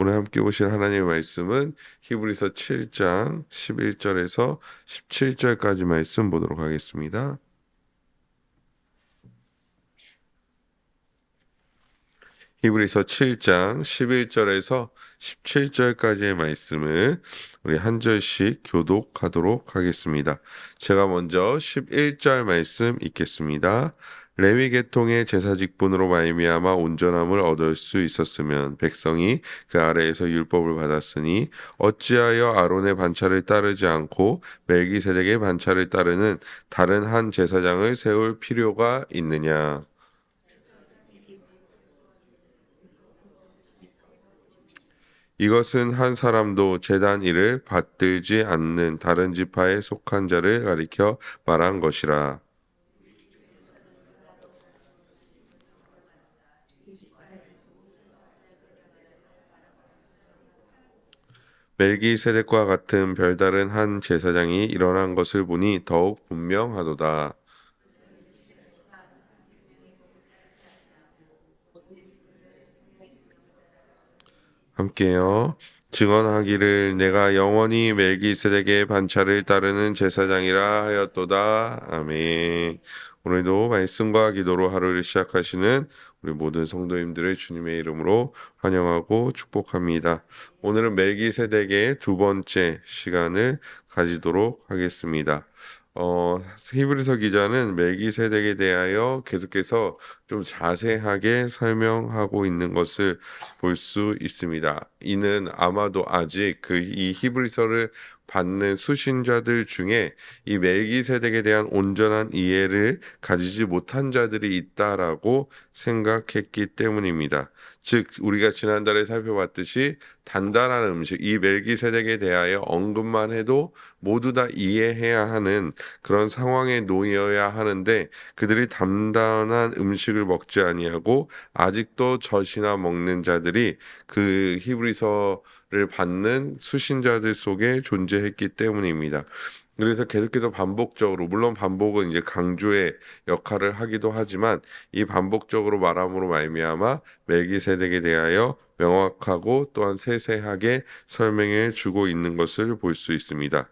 오늘 함께 보실 하나님의 말씀은 히브리서 7장 11절에서 17절까지 말씀 보도록 하겠습니다. 히브리서 7장 11절에서 17절까지의 말씀을 우리 한 절씩 교독하도록 하겠습니다. 제가 먼저 11절 말씀 읽겠습니다. 레위 계통의 제사 직분으로 말미암아 온전함을 얻을 수 있었으면 백성이 그 아래에서 율법을 받았으니 어찌하여 아론의 반차를 따르지 않고 멜기세덱의 반차를 따르는 다른 한 제사장을 세울 필요가 있느냐? 이것은 한 사람도 재단 일을 받들지 않는 다른 지파에 속한 자를 가리켜 말한 것이라. 멜기세덱과 같은 별다른 한 제사장이 일어난 것을 보니 더욱 분명하도다. 함께요. 증언하기를 내가 영원히 멜기세덱의 반차를 따르는 제사장이라 하였도다. 아멘. 오늘도 말씀과 기도로 하루를 시작하시는 우리 모든 성도님들을 주님의 이름으로 환영하고 축복합니다. 오늘은 멜기세덱의 두 번째 시간을 가지도록 하겠습니다. 어, 히브리서 기자는 멜기세덱에 대하여 계속해서 좀 자세하게 설명하고 있는 것을 볼 수 있습니다. 이는 아마도 아직 그 이 히브리서를 받는 수신자들 중에 이 멜기세덱에 대한 온전한 이해를 가지지 못한 자들이 있다라고 생각했기 때문입니다. 즉 우리가 지난달에 살펴봤듯이 단단한 음식 이 멜기세덱에 대하여 언급만 해도 모두 다 이해해야 하는 그런 상황에 놓여야 하는데 그들이 단단한 음식을 먹지 아니하고 아직도 젖이나 먹는 자들이 그 히브리서 를 받는 수신자들 속에 존재했기 때문입니다. 그래서 계속해서 반복적으로 물론 반복은 이제 강조의 역할을 하기도 하지만 이 반복적으로 말함으로 말미암아 멜기세덱에 대하여 명확하고 또한 세세하게 설명해 주고 있는 것을 볼 수 있습니다.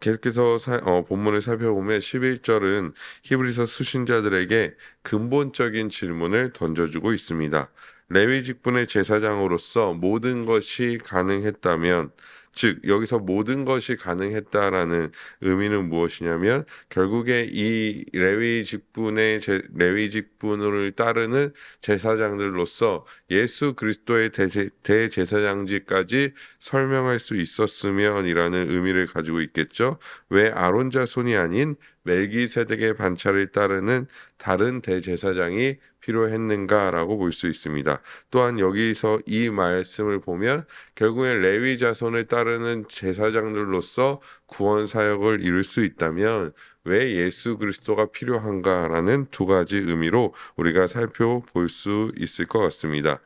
계속해서 사, 어, 본문을 살펴보면 11절은 히브리서 수신자들에게 근본적인 질문을 던져주고 있습니다. 레위 직분의 제사장으로서 모든 것이 가능했다면 즉 여기서 모든 것이 가능했다라는 의미는 무엇이냐면 결국에 이 레위 직분의 제, 레위 직분을 따르는 제사장들로서 예수 그리스도의 대제, 대제사장직까지 설명할 수 있었으면이라는 의미를 가지고 있겠죠. 왜 아론 자손이 아닌 멜기세덱의 반차를 따르는 다른 대제사장이 필요했는가라고 볼 수 있습니다. 또한 여기서 이 말씀을 보면 결국엔 레위 자손을 따르는 제사장들로서 구원 사역을 이룰 수 있다면 왜 예수 그리스도가 필요한가라는 두 가지 의미로 우리가 살펴볼 수 있을 것 같습니다.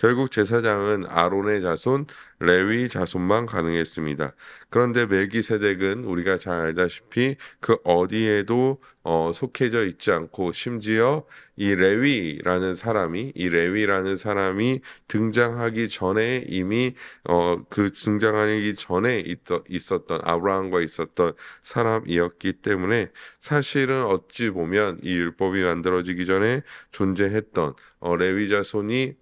결국 제사장은 아론의 자손, 레위 자손만 가능했습니다. 그런데 멜기세덱은 우리가 잘 알다시피 그 어디에도 어, 속해져 있지 않고 심지어 이 레위라는 사람이 이 레위라는 사람이 등장하기 전에 이미 어, 그 등장하기 전에 있었던 아브라함과 있었던 사람이었기 때문에 사실은 어찌 보면 이 율법이 만들어지기 전에 존재했던 어, 레위 자손이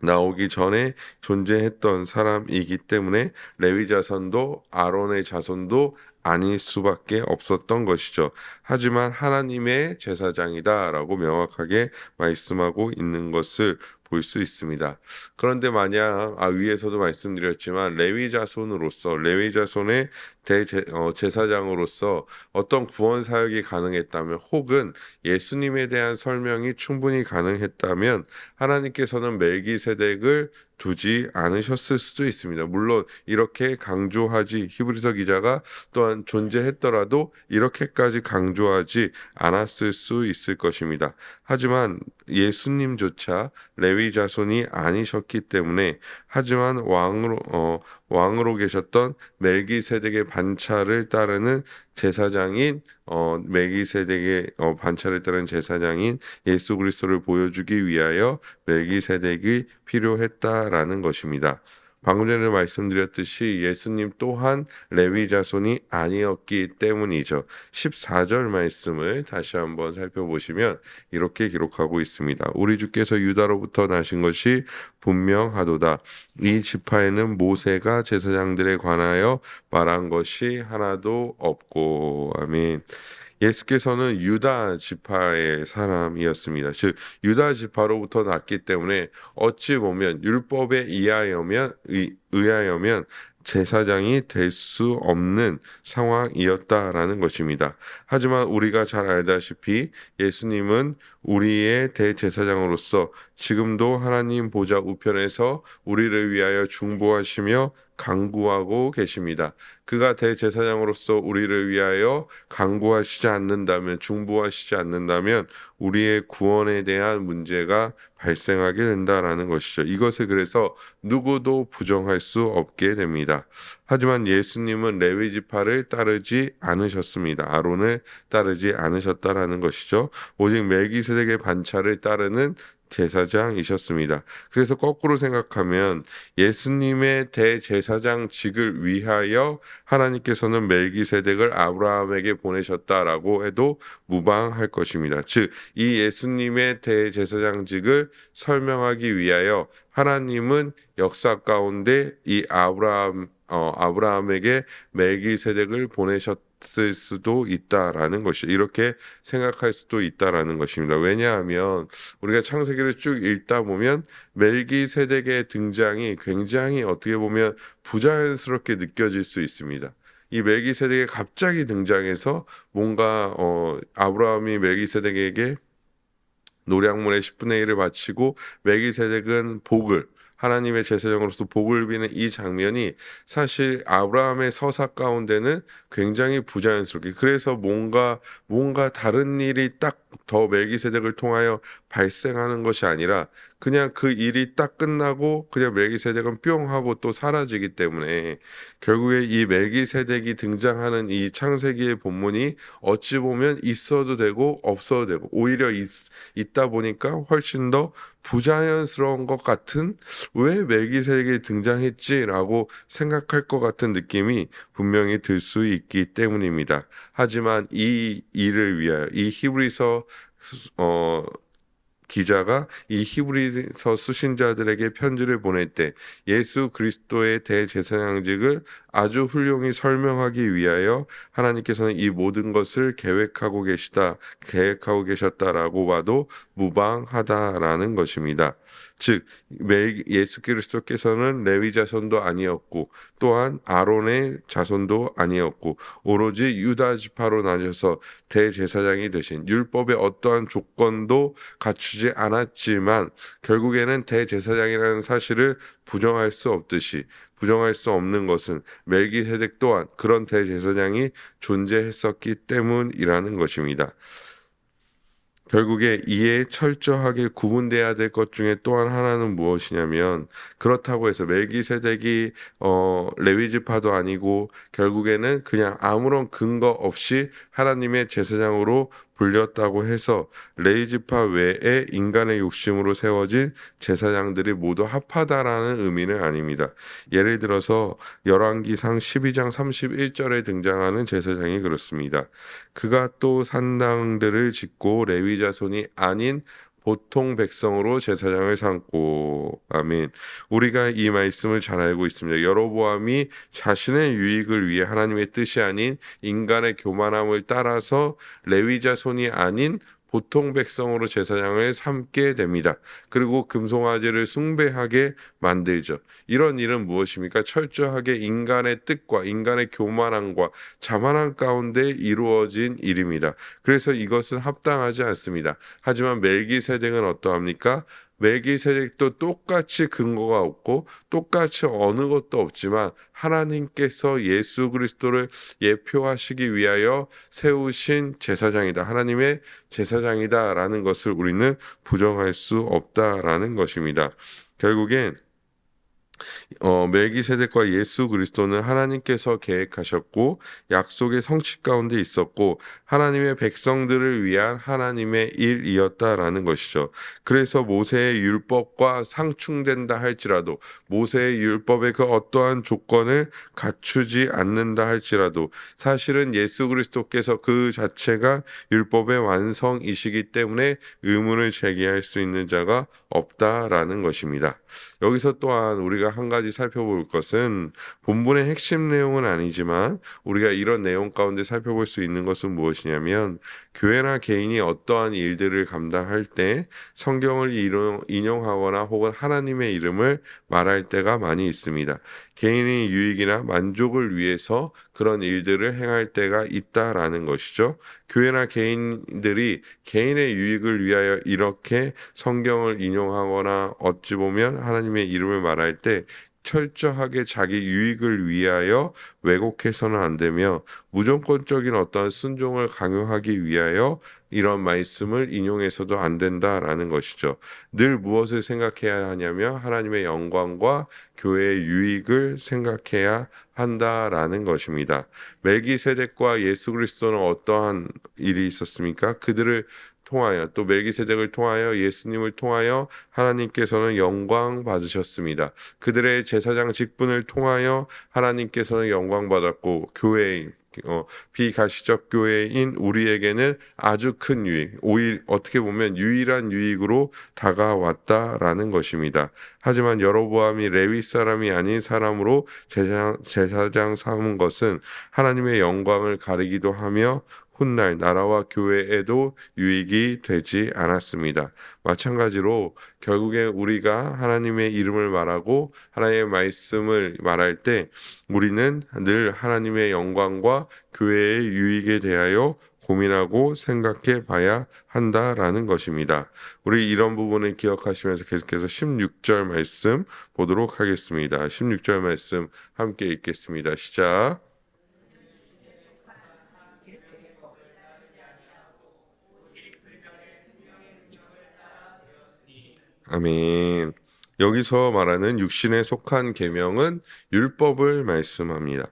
나오기 전에 존재했던 사람이기 때문에 레위 자손도 아론의 자손도 아닐 수밖에 없었던 것이죠. 하지만 하나님의 제사장이다라고 명확하게 말씀하고 있는 것을 볼 수 있습니다. 그런데 만약 아 위에서도 말씀드렸지만 레위 자손으로서 레위 자손의 대제사장으로서 어, 어떤 구원 사역이 가능했다면 혹은 예수님에 대한 설명이 충분히 가능했다면 하나님께서는 멜기세덱을 두지 않으셨을 수도 있습니다. 물론 이렇게 강조하지 히브리서 기자가 또한 존재했더라도 이렇게까지 강조하지 않았을 수 있을 것입니다. 하지만 예수님조차 레위 자손이 아니셨기 때문에 하지만 왕으로 어, 왕으로 계셨던 멜기세덱의 반차를 따르는 제사장인 어 멜기세덱의 어 반차를 따른 제사장인 예수 그리스도를 보여주기 위하여 멜기세덱이 필요했다라는 것입니다. 방금 전에 말씀드렸듯이 예수님 또한 레위 자손이 아니었기 때문이죠. 14절 말씀을 다시 한번 살펴보시면 이렇게 기록하고 있습니다. 우리 주께서 유다로부터 나신 것이 분명하도다. 이 지파에는 모세가 제사장들에 관하여 말한 것이 하나도 없고 아멘. 예수께서는 유다 지파의 사람이었습니다. 즉 유다 지파로부터 났기 때문에 어찌 보면 율법에 의하여면 의, 의하여면 제사장이 될 수 없는 상황이었다라는 것입니다. 하지만 우리가 잘 알다시피 예수님은 우리의 대제사장으로서 지금도 하나님 보좌 우편에서 우리를 위하여 중보하시며 강구하고 계십니다. 그가 대제사장으로서 우리를 위하여 강구하시지 않는다면 중보하시지 않는다면 우리의 구원에 대한 문제가 발생하게 된다라는 것이죠. 이것을 그래서 누구도 부정할 수 없게 됩니다. 하지만 예수님은 레위 지파를 따르지 않으셨습니다. 아론을 따르지 않으셨다라는 것이죠. 오직 멜기세덱의 반차를 따르는 제사장이셨습니다. 그래서 거꾸로 생각하면 예수님의 대제사장직을 위하여 하나님께서는 멜기세덱을 아브라함에게 보내셨다라고 해도 무방할 것입니다. 즉, 이 예수님의 대제사장직을 설명하기 위하여 하나님은 역사 가운데 이 아브라함 어, 아브라함에게 멜기세덱을 보내셨 을 수도 있다라는 것이 이렇게 생각할 수도 있다라는 것입니다. 왜냐하면 우리가 창세기를 쭉 읽다 보면 멜기세덱의 등장이 굉장히 어떻게 보면 부자연스럽게 느껴질 수 있습니다. 이 멜기세덱이 갑자기 등장해서 뭔가 어 아브라함이 멜기세덱에게 노량물의 10분의 1을 바치고 멜기세덱은 복을 하나님의 제사장으로서 복을 비는 이 장면이 사실 아브라함의 서사 가운데는 굉장히 부자연스럽게 그래서 뭔가 뭔가 다른 일이 딱 더 멜기세덱을 통하여 발생하는 것이 아니라 그냥 그 일이 딱 끝나고 그냥 멜기세덱은 뿅 하고 또 사라지기 때문에 결국에 이 멜기세덱이 등장하는 이 창세기의 본문이 어찌 보면 있어도 되고 없어도 되고 오히려 있, 있다 보니까 훨씬 더 부자연스러운 것 같은 왜 멜기세덱이 등장했지라고 생각할 것 같은 느낌이 분명히 들 수 있기 때문입니다. 하지만 이 일을 위하여 이 히브리서 어 기자가 이 히브리서 수신자들에게 편지를 보낼 때 예수 그리스도의 대제사장직을 아주 훌륭히 설명하기 위하여 하나님께서는 이 모든 것을 계획하고 계시다, 계획하고 계셨다라고 봐도 무방하다라는 것입니다. 즉 예수 그리스도께서는 레위 자손도 아니었고 또한 아론의 자손도 아니었고 오로지 유다 지파로 나뉘어서 대제사장이 되신 율법의 어떠한 조건도 갖추지 않았지만 결국에는 대제사장이라는 사실을 부정할 수 없듯이 부정할 수 없는 것은 멜기세덱 또한 그런 대제사장이 존재했었기 때문이라는 것입니다. 결국에 이에 철저하게 구분돼야 될 것 중에 또한 하나는 무엇이냐면 그렇다고 해서 멜기세덱이 어 레위지파도 아니고 결국에는 그냥 아무런 근거 없이 하나님의 제사장으로 불렸다고 해서 레이지파 외에 인간의 욕심으로 세워진 제사장들이 모두 합하다라는 의미는 아닙니다. 예를 들어서 열왕기상 12장 31절에 등장하는 제사장이 그렇습니다. 그가 또 산당들을 짓고 레위 자손이 아닌 보통 백성으로 제사장을 삼고 아멘. 우리가 이 말씀을 잘 알고 있습니다. 여로보암이 자신의 유익을 위해 하나님의 뜻이 아닌 인간의 교만함을 따라서 레위 자 손이 아닌 보통 백성으로 제사장을 삼게 됩니다. 그리고 금송아지를 숭배하게 만들죠. 이런 일은 무엇입니까? 철저하게 인간의 뜻과 인간의 교만함과 자만함 가운데 이루어진 일입니다. 그래서 이것은 합당하지 않습니다. 하지만 멜기세덱은 어떠합니까? 멜기세덱도 똑같이 근거가 없고 똑같이 어느 것도 없지만 하나님께서 예수 그리스도를 예표하시기 위하여 세우신 제사장이다. 하나님의 제사장이다라는 것을 우리는 부정할 수 없다라는 것입니다. 결국엔 어, 멜기세덱과 예수 그리스도는 하나님께서 계획하셨고 약속의 성취 가운데 있었고 하나님의 백성들을 위한 하나님의 일이었다라는 것이죠. 그래서 모세의 율법과 상충된다 할지라도 모세의 율법의 그 어떠한 조건을 갖추지 않는다 할지라도 사실은 예수 그리스도께서 그 자체가 율법의 완성이시기 때문에 의문을 제기할 수 있는 자가 없다라는 것입니다. 여기서 또한 우리가 한 가지 살펴볼 것은 본문의 핵심 내용은 아니지만 우리가 이런 내용 가운데 살펴볼 수 있는 것은 무엇이냐면 교회나 개인이 어떠한 일들을 감당할 때 성경을 인용- 인용하거나 혹은 하나님의 이름을 말할 때가 많이 있습니다. 개인의 유익이나 만족을 위해서 그런 일들을 행할 때가 있다라는 것이죠. 교회나 개인들이 개인의 유익을 위하여 이렇게 성경을 인용하거나 어찌 보면 하나님의 이름을 말할 때 철저하게 자기 유익을 위하여 왜곡해서는 안 되며 무조건적인 어떤 순종을 강요하기 위하여 이런 말씀을 인용해서도 안 된다라는 것이죠. 늘 무엇을 생각해야 하냐면 하나님의 영광과 교회의 유익을 생각해야 한다라는 것입니다. 멜기세덱과 예수 그리스도는 어떠한 일이 있었습니까? 그들을 통하여 또 멜기세덱을 통하여 예수님을 통하여 하나님께서는 영광 받으셨습니다. 그들의 제사장 직분을 통하여 하나님께서는 영광 받았고 교회인 어, 비가시적 교회인 우리에게는 아주 큰 유익, 오일 어떻게 보면 유일한 유익으로 다가왔다라는 것입니다. 하지만 여로보암이 레위 사람이 아닌 사람으로 제사장, 제사장 삼은 것은 하나님의 영광을 가리기도 하며 훗날 나라와 교회에도 유익이 되지 않았습니다. 마찬가지로 결국에 우리가 하나님의 이름을 말하고 하나님의 말씀을 말할 때 우리는 늘 하나님의 영광과 교회의 유익에 대하여 고민하고 생각해 봐야 한다라는 것입니다. 우리 이런 부분을 기억하시면서 계속해서 16절 말씀 보도록 하겠습니다. 16절 말씀 함께 읽겠습니다. 시작. 아멘. 여기서 말하는 육신에 속한 계명은 율법을 말씀합니다.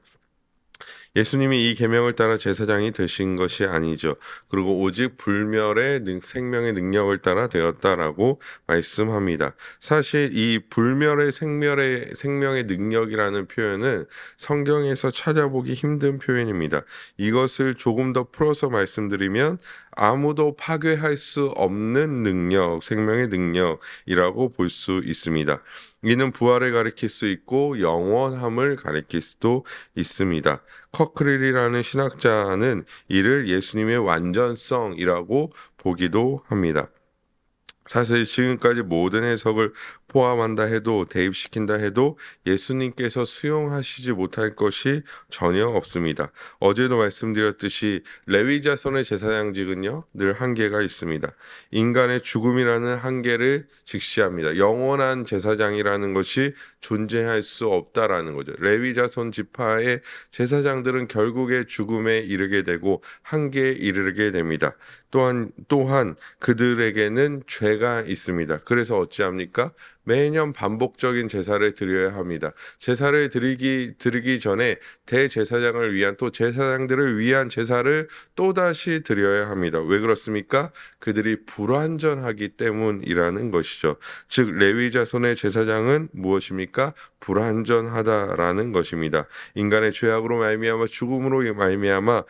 예수님이 이 계명을 따라 제사장이 되신 것이 아니죠. 그리고 오직 불멸의 능- 생명의 능력을 따라 되었다라고 말씀합니다. 사실 이 불멸의 생멸의 생명의 능력이라는 표현은 성경에서 찾아보기 힘든 표현입니다. 이것을 조금 더 풀어서 말씀드리면 아무도 파괴할 수 없는 능력, 생명의 능력이라고 볼 수 있습니다. 이는 부활을 가리킬 수 있고 영원함을 가리킬 수도 있습니다. 커크릴이라는 신학자는 이를 예수님의 완전성이라고 보기도 합니다. 사실 지금까지 모든 해석을 포함한다 해도 대입시킨다 해도 예수님께서 수용하시지 못할 것이 전혀 없습니다. 어제도 말씀드렸듯이 레위 자손의 제사장직은요 늘 한계가 있습니다. 인간의 죽음이라는 한계를 직시합니다. 영원한 제사장이라는 것이 존재할 수 없다라는 거죠. 레위 자손 지파의 제사장들은 결국에 죽음에 이르게 되고 한계에 이르게 됩니다. 또한 또한 그들에게는 죄가 있습니다. 그래서 어찌합니까? 매년 반복적인 제사를 드려야 합니다. 제사를 드리기 드리기 전에 대제사장을 위한 또 제사장들을 위한 제사를 또다시 드려야 합니다. 왜 그렇습니까? 그들이 불완전하기 때문이라는 것이죠. 즉 레위 자손의 제사장은 무엇입니까? 불완전하다라는 것입니다. 인간의 죄악으로 말미암아 죽음으로 말미암아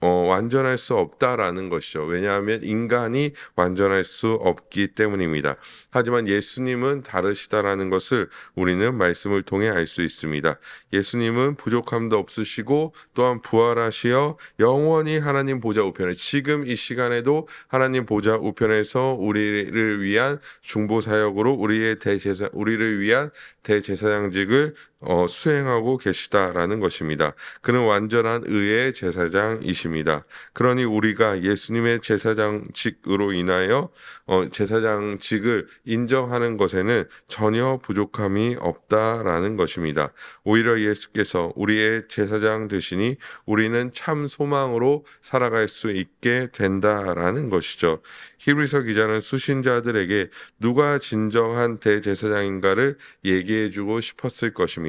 어, 완전할 수 없다라는 것이죠. 왜냐하면 인간이 완전할 수 없기 때문입니다. 하지만 예수님은 다르시다라는 것을 우리는 말씀을 통해 알 수 있습니다. 예수님은 부족함도 없으시고 또한 부활하시어 영원히 하나님 보좌 우편에 지금 이 시간에도 하나님 보좌 우편에서 우리를 위한 중보 사역으로 우리의 대제사 우리를 위한 대제사장 직을 어, 수행하고 계시다라는 것입니다. 그는 완전한 의의 제사장이십니다. 그러니 우리가 예수님의 제사장직으로 인하여 어, 제사장직을 인정하는 것에는 전혀 부족함이 없다라는 것입니다. 오히려 예수께서 우리의 제사장 되시니 우리는 참 소망으로 살아갈 수 있게 된다라는 것이죠. 히브리서 기자는 수신자들에게 누가 진정한 대제사장인가를 얘기해주고 싶었을 것입니다.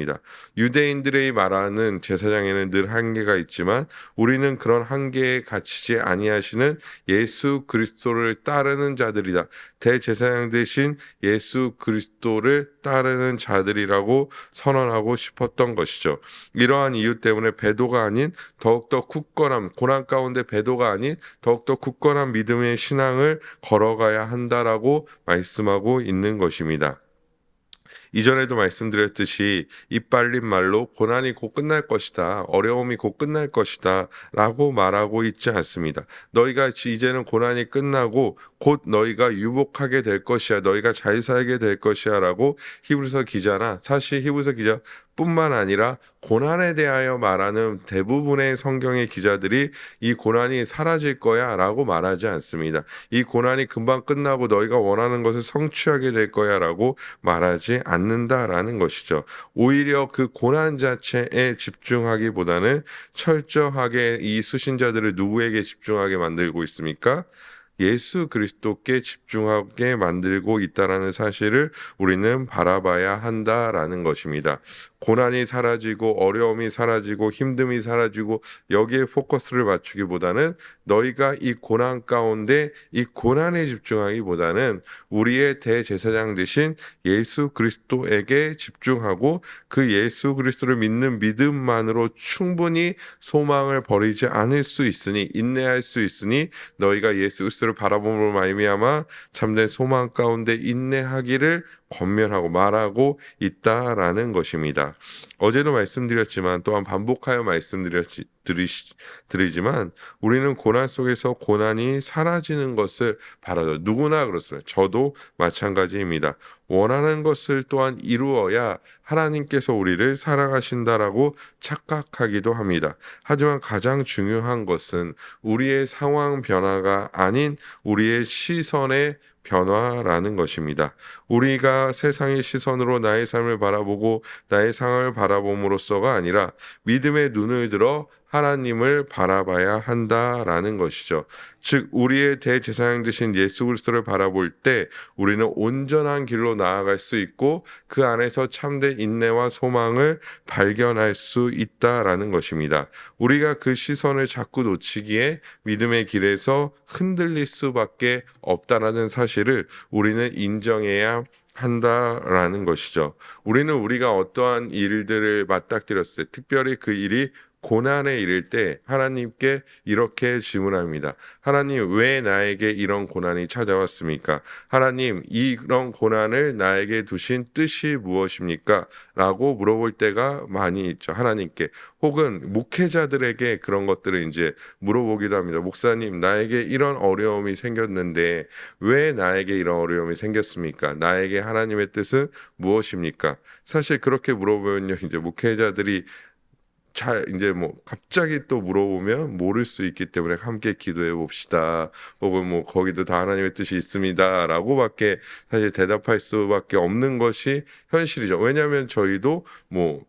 유대인들의 말하는 제사장에는 늘 한계가 있지만 우리는 그런 한계에 갇히지 아니하시는 예수 그리스도를 따르는 자들이다. 대제사장 대신 예수 그리스도를 따르는 자들이라고 선언하고 싶었던 것이죠. 이러한 이유 때문에 배도가 아닌 더욱더 굳건함, 고난 가운데 배도가 아닌 더욱더 굳건한 믿음의 신앙을 걸어가야 한다라고 말씀하고 있는 것입니다. 이전에도 말씀드렸듯이 이빨린 말로 고난이 곧 끝날 것이다. 어려움이 곧 끝날 것이다. 라고 말하고 있지 않습니다. 너희가 이제는 고난이 끝나고 곧 너희가 유복하게 될 것이야. 너희가 잘 살게 될 것이야. 라고 히브리서 기자나 사실 히브리서 기자 뿐만 아니라 고난에 대하여 말하는 대부분의 성경의 기자들이 이 고난이 사라질 거야 라고 말하지 않습니다. 이 고난이 금방 끝나고 너희가 원하는 것을 성취하게 될 거야 라고 말하지 않 는다라는 것이죠. 오히려 그 고난 자체에 집중하기보다는 철저하게 이 수신자들을 누구에게 집중하게 만들고 있습니까? 예수 그리스도께 집중하게 만들고 있다라는 사실을 우리는 바라봐야 한다라는 것입니다. 고난이 사라지고 어려움이 사라지고 힘듦이 사라지고 여기에 포커스를 맞추기보다는 너희가 이 고난 가운데 이 고난에 집중하기보다는 우리의 대제사장 되신 예수 그리스도에게 집중하고 그 예수 그리스도를 믿는 믿음만으로 충분히 소망을 버리지 않을 수 있으니 인내할 수 있으니 너희가 예수 그리스도를 바라봄으로 말미암아 참된 소망 가운데 인내하기를 권면하고 말하고 있다라는 것입니다. 어제도 말씀드렸지만 또한 반복하여 말씀드렸지 드리지만 우리는 고난 속에서 고난이 사라지는 것을 바라죠. 누구나 그렇습니다. 저도 마찬가지입니다. 원하는 것을 또한 이루어야 하나님께서 우리를 사랑하신다라고 착각하기도 합니다. 하지만 가장 중요한 것은 우리의 상황 변화가 아닌 우리의 시선의 변화라는 것입니다. 우리가 세상의 시선으로 나의 삶을 바라보고 나의 상황을 바라봄으로써가 아니라 믿음의 눈을 들어 하나님을 바라봐야 한다라는 것이죠. 즉 우리의 대제사장 되신 예수 그리스도를 바라볼 때 우리는 온전한 길로 나아갈 수 있고 그 안에서 참된 인내와 소망을 발견할 수 있다라는 것입니다. 우리가 그 시선을 자꾸 놓치기에 믿음의 길에서 흔들릴 수밖에 없다라는 사실을 우리는 인정해야 한다라는 것이죠. 우리는 우리가 어떠한 일들을 맞닥뜨렸을 때, 특별히 그 일이 고난에 이를 때 하나님께 이렇게 질문합니다. 하나님, 왜 나에게 이런 고난이 찾아왔습니까? 하나님, 이런 고난을 나에게 두신 뜻이 무엇입니까? 라고 물어볼 때가 많이 있죠. 하나님께. 혹은 목회자들에게 그런 것들을 이제 물어보기도 합니다. 목사님, 나에게 이런 어려움이 생겼는데 왜 나에게 이런 어려움이 생겼습니까? 나에게 하나님의 뜻은 무엇입니까? 사실 그렇게 물어보면요. 이제 목회자들이 잘 이제 뭐 갑자기 또 물어보면 모를 수 있기 때문에 함께 기도해 봅시다. 혹은 뭐 거기도 다 하나님의 뜻이 있습니다라고밖에 사실 대답할 수밖에 없는 것이 현실이죠. 왜냐하면 저희도 뭐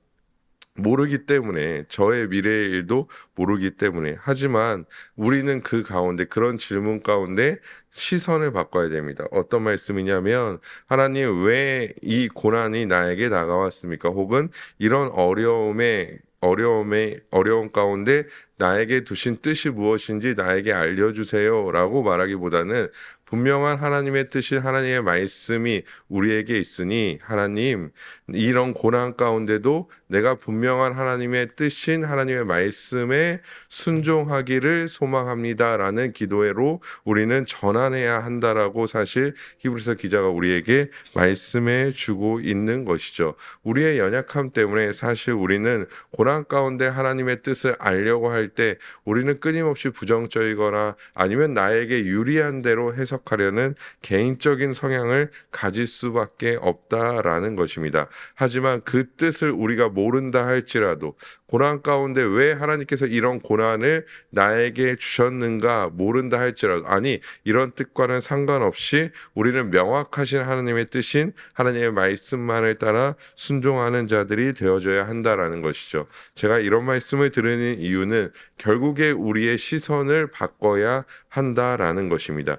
모르기 때문에 저의 미래의 일도 모르기 때문에 하지만 우리는 그 가운데 그런 질문 가운데 시선을 바꿔야 됩니다. 어떤 말씀이냐면 하나님 왜 이 고난이 나에게 다가왔습니까? 혹은 이런 어려움에 어려움에 어려운 가운데 나에게 두신 뜻이 무엇인지 나에게 알려주세요라고 말하기보다는 분명한 하나님의 뜻이 하나님의 말씀이 우리에게 있으니 하나님 이런 고난 가운데도 내가 분명한 하나님의 뜻인 하나님의 말씀에 순종하기를 소망합니다라는 기도회로 우리는 전환해야 한다라고 사실 히브리서 기자가 우리에게 말씀해 주고 있는 것이죠. 우리의 연약함 때문에 사실 우리는 고난 가운데 하나님의 뜻을 알려고 할 때 우리는 끊임없이 부정적이거나 아니면 나에게 유리한 대로 해석 해석하려는 개인적인 성향을 가질 수밖에 없다라는 것입니다. 하지만 그 뜻을 우리가 모른다 할지라도 고난 가운데 왜 하나님께서 이런 고난을 나에게 주셨는가 모른다 할지라도 아니 이런 뜻과는 상관없이 우리는 명확하신 하나님의 뜻인 하나님의 말씀만을 따라 순종하는 자들이 되어져야 한다라는 것이죠. 제가 이런 말씀을 드리는 이유는 결국에 우리의 시선을 바꿔야 한다라는 것입니다.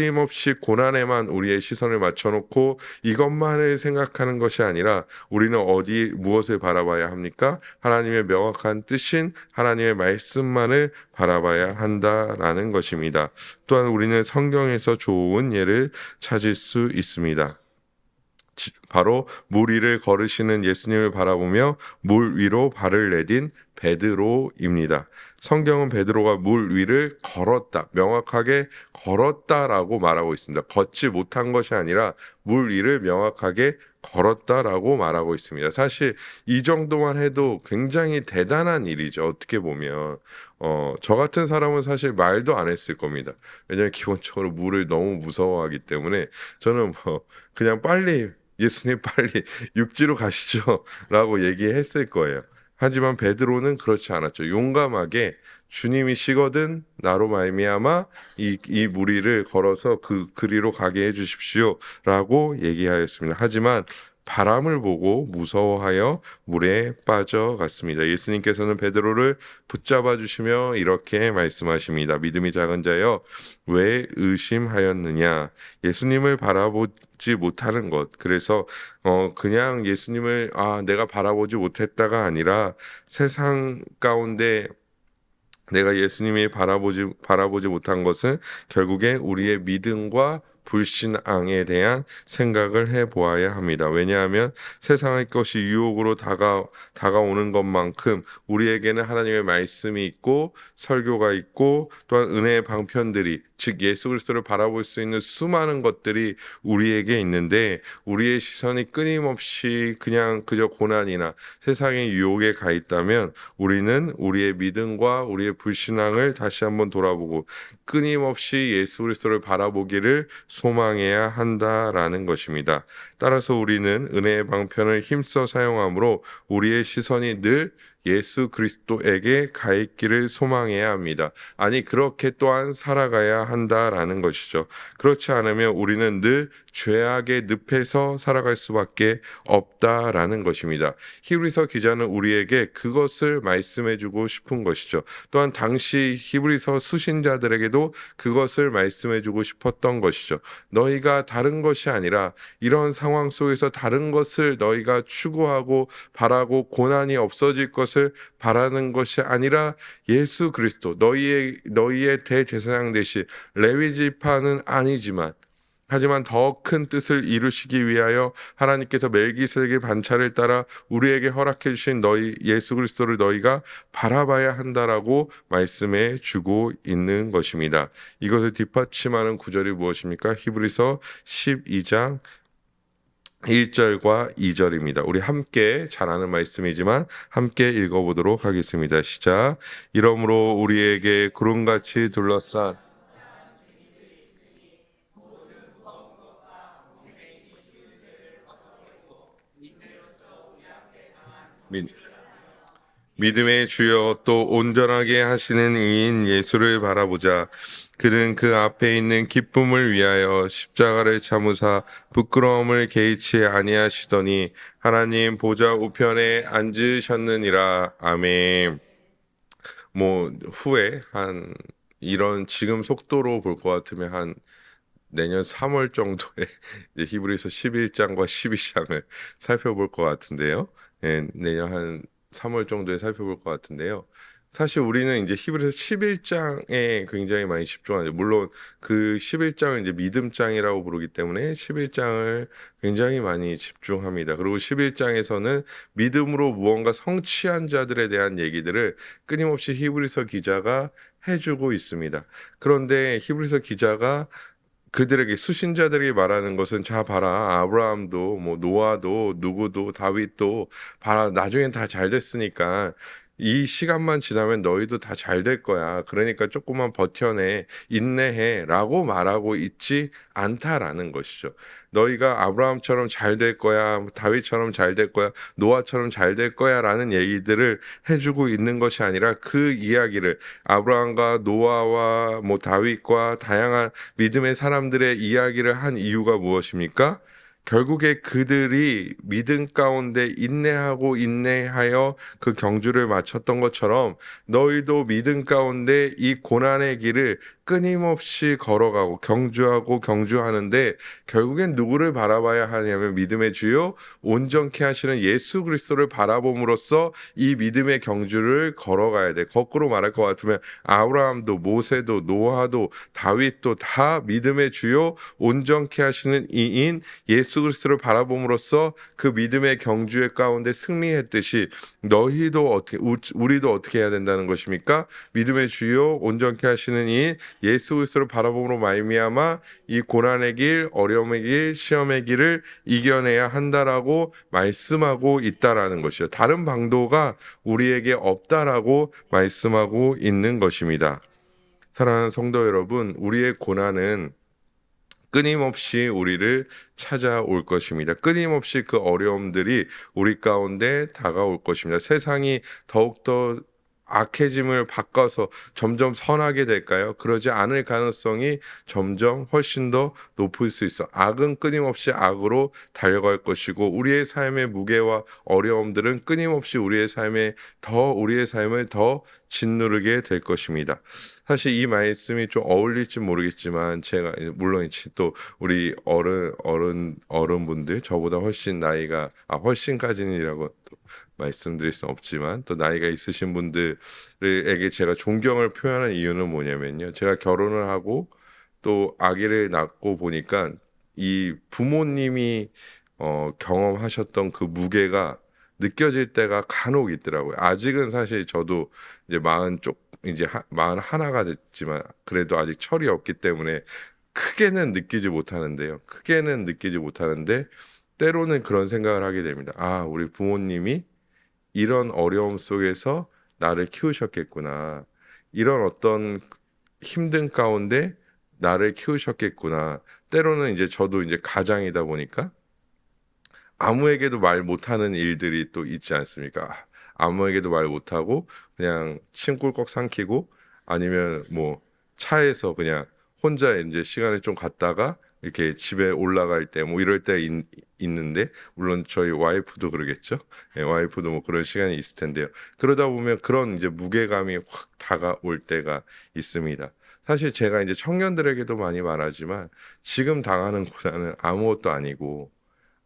끊임없이 고난에만 우리의 시선을 맞춰놓고 이것만을 생각하는 것이 아니라 우리는 어디 무엇을 바라봐야 합니까? 하나님의 명확한 뜻인 하나님의 말씀만을 바라봐야 한다라는 것입니다. 또한 우리는 성경에서 좋은 예를 찾을 수 있습니다. 지- 바로 물 위를 걸으시는 예수님을 바라보며 물 위로 발을 내딘 베드로입니다. 성경은 베드로가 물 위를 걸었다, 명확하게 걸었다라고 말하고 있습니다. 걷지 못한 것이 아니라 물 위를 명확하게 걸었다라고 말하고 있습니다. 사실 이 정도만 해도 굉장히 대단한 일이죠. 어떻게 보면 어, 저 같은 사람은 사실 말도 안 했을 겁니다. 왜냐하면 기본적으로 물을 너무 무서워하기 때문에 저는 뭐 그냥 빨리 예수님 빨리 육지로 가시죠. 라고 얘기했을 거예요. 하지만 베드로는 그렇지 않았죠. 용감하게 주님이 시거든 나로 말미암아 이, 이 무리를 걸어서 그 그리로 가게 해주십시오라고 얘기하였습니다. 하지만 바람을 보고 무서워하여 물에 빠져갔습니다. 예수님께서는 베드로를 붙잡아 주시며 이렇게 말씀하십니다. 믿음이 작은 자여 왜 의심하였느냐? 예수님을 바라보지 못하는 것. 그래서 어 그냥 예수님을 아 내가 바라보지 못했다가 아니라 세상 가운데 내가 예수님이 바라보지 바라보지 못한 것은 결국에 우리의 믿음과 불신앙에 대한 생각을 해 보아야 합니다. 왜냐하면 세상의 것이 유혹으로 다가 다가오는 것만큼 우리에게는 하나님의 말씀이 있고 설교가 있고 또한 은혜의 방편들이 즉 예수 그리스도를 바라볼 수 있는 수많은 것들이 우리에게 있는데 우리의 시선이 끊임없이 그냥 그저 고난이나 세상의 유혹에 가 있다면 우리는 우리의 믿음과 우리의 불신앙을 다시 한번 돌아보고 끊임없이 예수 그리스도를 바라보기를 소망해야 한다라는 것입니다. 따라서 우리는 은혜의 방편을 힘써 사용함으로 우리의 시선이 늘 예수 그리스도에게 가 있기를 소망해야 합니다. 아니 그렇게 또한 살아가야 한다라는 것이죠. 그렇지 않으면 우리는 늘 죄악의 늪에서 살아갈 수밖에 없다라는 것입니다. 히브리서 기자는 우리에게 그것을 말씀해 주고 싶은 것이죠. 또한 당시 히브리서 수신자들에게도 그것을 말씀해 주고 싶었던 것이죠. 너희가 다른 것이 아니라 이런 상황 속에서 다른 것을 너희가 추구하고 바라고 고난이 없어질 것을 바라는 것이 아니라 예수 그리스도 너희의 너희의 대제사장 대신 레위 지파는 아니지만 하지만 더 큰 뜻을 이루시기 위하여 하나님께서 멜기세덱의 반차를 따라 우리에게 허락해 주신 너희 예수 그리스도를 너희가 바라봐야 한다라고 말씀해 주고 있는 것입니다. 이것을 뒷받침하는 구절이 무엇입니까? 히브리서 12장 1절과 2절입니다. 우리 함께 잘 아는 말씀이지만 함께 읽어보도록 하겠습니다. 시작. 이러므로 우리에게 구름같이 둘러싼 믿, 믿음의 주여 또 온전하게 하시는 이인 예수를 바라보자. 그는 그 앞에 있는 기쁨을 위하여 십자가를 참으사 부끄러움을 개의치 아니하시더니 하나님 보좌 우편에 앉으셨느니라. 아멘. 뭐 후에 한 이런 지금 속도로 볼 것 같으면 한 내년 3월 정도에 히브리서 11장과 12장을 살펴볼 것 같은데요. 예, 내년 한 3월 정도에 살펴볼 것 같은데요. 사실 우리는 이제 히브리서 11장에 굉장히 많이 집중하죠. 물론 그 11장을 이제 믿음장이라고 부르기 때문에 11장을 굉장히 많이 집중합니다. 그리고 11장에서는 믿음으로 무언가 성취한 자들에 대한 얘기들을 끊임없이 히브리서 기자가 해주고 있습니다. 그런데 히브리서 기자가 그들에게 수신자들에게 말하는 것은 자 봐라 아브라함도 뭐 노아도 누구도 다윗도 봐라 나중엔 다 잘 됐으니까 이 시간만 지나면 너희도 다 잘 될 거야. 그러니까 조금만 버텨내, 인내해 라고 말하고 있지 않다라는 것이죠. 너희가 아브라함처럼 잘 될 거야, 다윗처럼 잘 될 거야, 노아처럼 잘 될 거야 라는 얘기들을 해주고 있는 것이 아니라 그 이야기를 아브라함과 노아와 뭐 다윗과 다양한 믿음의 사람들의 이야기를 한 이유가 무엇입니까? 결국에 그들이 믿음 가운데 인내하고 인내하여 그 경주를 마쳤던 것처럼 너희도 믿음 가운데 이 고난의 길을 끊임없이 걸어가고 경주하고 경주하는데 결국엔 누구를 바라봐야 하냐면 믿음의 주요 온전케 하시는 예수 그리스도를 바라봄으로써 이 믿음의 경주를 걸어가야 돼. 거꾸로 말할 것 같으면 아브라함도 모세도 노아도 다윗도 다 믿음의 주요 온전케 하시는 이인 예수 그리스도를 바라봄으로써 그 믿음의 경주의 가운데 승리했듯이 너희도 어떻게 우- 우리도 어떻게 해야 된다는 것입니까? 믿음의 주요 온전케 하시는 이인 예수 그리스도를 바라봄으로 말미암아 이 고난의 길, 어려움의 길, 시험의 길을 이겨내야 한다라고 말씀하고 있다라는 것이죠. 다른 방도가 우리에게 없다라고 말씀하고 있는 것입니다. 사랑하는 성도 여러분, 우리의 고난은 끊임없이 우리를 찾아올 것입니다. 끊임없이 그 어려움들이 우리 가운데 다가올 것입니다. 세상이 더욱더 악해짐을 바꿔서 점점 선하게 될까요? 그러지 않을 가능성이 점점 훨씬 더 높을 수 있어. 악은 끊임없이 악으로 달려갈 것이고 우리의 삶의 무게와 어려움들은 끊임없이 우리의 삶에 더 우리의 삶을 더 짓누르게 될 것입니다. 사실 이 말씀이 좀 어울릴지 모르겠지만 제가 물론 또 우리 어른 어른 어른분들 저보다 훨씬 나이가 아 훨씬까지는이라고 또 말씀드릴 수 없지만 또 나이가 있으신 분들에게 제가 존경을 표현하는 이유는 뭐냐면요. 제가 결혼을 하고 또 아기를 낳고 보니까 이 부모님이 어, 경험하셨던 그 무게가 느껴질 때가 간혹 있더라고요. 아직은 사실 저도 이제 마흔 쪽 이제 하, 마흔 하나가 됐지만 그래도 아직 철이 없기 때문에 크게는 느끼지 못하는데요. 크게는 느끼지 못하는데 때로는 그런 생각을 하게 됩니다. 아, 우리 부모님이 이런 어려움 속에서 나를 키우셨겠구나. 이런 어떤 힘든 가운데 나를 키우셨겠구나. 때로는 이제 저도 이제 가장이다 보니까 아무에게도 말 못하는 일들이 또 있지 않습니까? 아무에게도 말 못하고 그냥 침 꿀꺽 삼키고 아니면 뭐 차에서 그냥 혼자 이제 시간을 좀 갔다가 이렇게 집에 올라갈 때 뭐 이럴 때 있, 있는데 물론 저희 와이프도 그러겠죠. 예, 와이프도 뭐 그런 시간이 있을 텐데요. 그러다 보면 그런 이제 무게감이 확 다가올 때가 있습니다. 사실 제가 이제 청년들에게도 많이 말하지만 지금 당하는 고난은 아무것도 아니고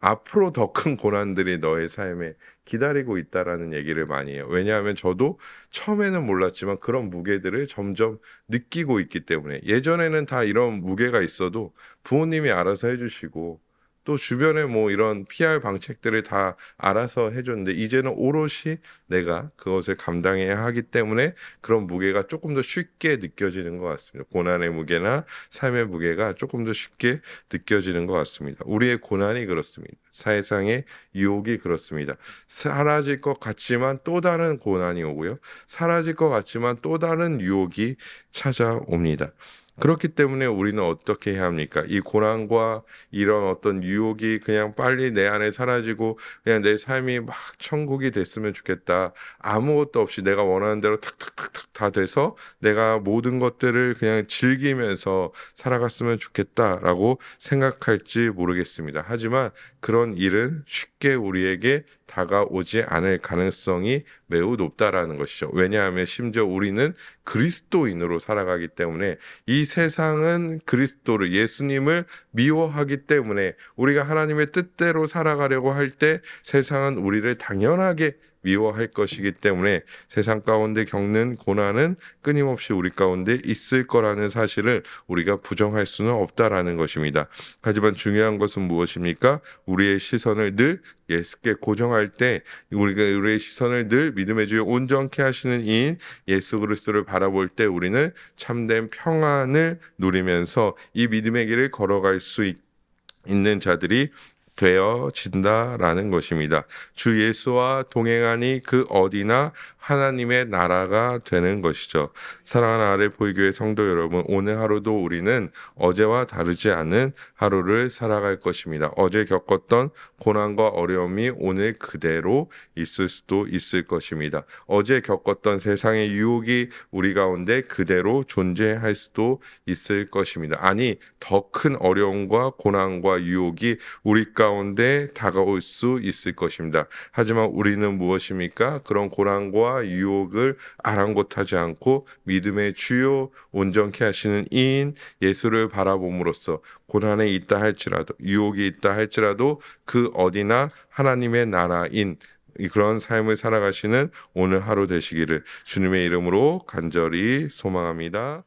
앞으로 더 큰 고난들이 너의 삶에 기다리고 있다라는 얘기를 많이 해요. 왜냐하면 저도 처음에는 몰랐지만 그런 무게들을 점점 느끼고 있기 때문에 예전에는 다 이런 무게가 있어도 부모님이 알아서 해주시고 또 주변에 뭐 이런 PR 방책들을 다 알아서 해줬는데 이제는 오롯이 내가 그것을 감당해야 하기 때문에 그런 무게가 조금 더 쉽게 느껴지는 것 같습니다. 고난의 무게나 삶의 무게가 조금 더 쉽게 느껴지는 것 같습니다. 우리의 고난이 그렇습니다. 세상의 유혹이 그렇습니다. 사라질 것 같지만 또 다른 고난이 오고요. 사라질 것 같지만 또 다른 유혹이 찾아옵니다. 그렇기 때문에 우리는 어떻게 해야 합니까? 이 고난과 이런 어떤 유혹이 그냥 빨리 내 안에 사라지고 그냥 내 삶이 막 천국이 됐으면 좋겠다. 아무것도 없이 내가 원하는 대로 탁탁탁탁 다 돼서 내가 모든 것들을 그냥 즐기면서 살아갔으면 좋겠다라고 생각할지 모르겠습니다. 하지만 그런 일은 쉽게 우리에게 다가오지 않을 가능성이 매우 높다라는 것이죠. 왜냐하면 심지어 우리는 그리스도인으로 살아가기 때문에 이 세상은 그리스도를 예수님을 미워하기 때문에 우리가 하나님의 뜻대로 살아가려고 할 때 세상은 우리를 당연하게 미워할 것이기 때문에 세상 가운데 겪는 고난은 끊임없이 우리 가운데 있을 거라는 사실을 우리가 부정할 수는 없다라는 것입니다. 하지만 중요한 것은 무엇입니까? 우리의 시선을 늘 예수께 고정할 때 우리가 우리의 시선을 늘 믿음의 주에 온전케 하시는 이인 예수 그리스도를 바라볼 때 우리는 참된 평안을 누리면서 이 믿음의 길을 걸어갈 수 있, 있는 자들이 되어진다라는 것입니다. 주 예수와 동행하니 그 어디나 하나님의 나라가 되는 것이죠. 사랑하는 아래 보이교회 성도 여러분, 오늘 하루도 우리는 어제와 다르지 않은 하루를 살아갈 것입니다. 어제 겪었던 고난과 어려움이 오늘 그대로 있을 수도 있을 것입니다. 어제 겪었던 세상의 유혹이 우리 가운데 그대로 존재할 수도 있을 것입니다. 아니, 더 큰 어려움과 고난과 유혹이 우리 가 운데 다가올 수 있을 것입니다. 하지만 우리는 무엇입니까? 그런 고난과 유혹을 아랑곳하지 않고 믿음의 주요 온전케 하시는 이인 예수를 바라봄으로써 고난에 있다 할지라도 유혹이 있다 할지라도 그 어디나 하나님의 나라인 이 그런 삶을 살아가시는 오늘 하루 되시기를 주님의 이름으로 간절히 소망합니다.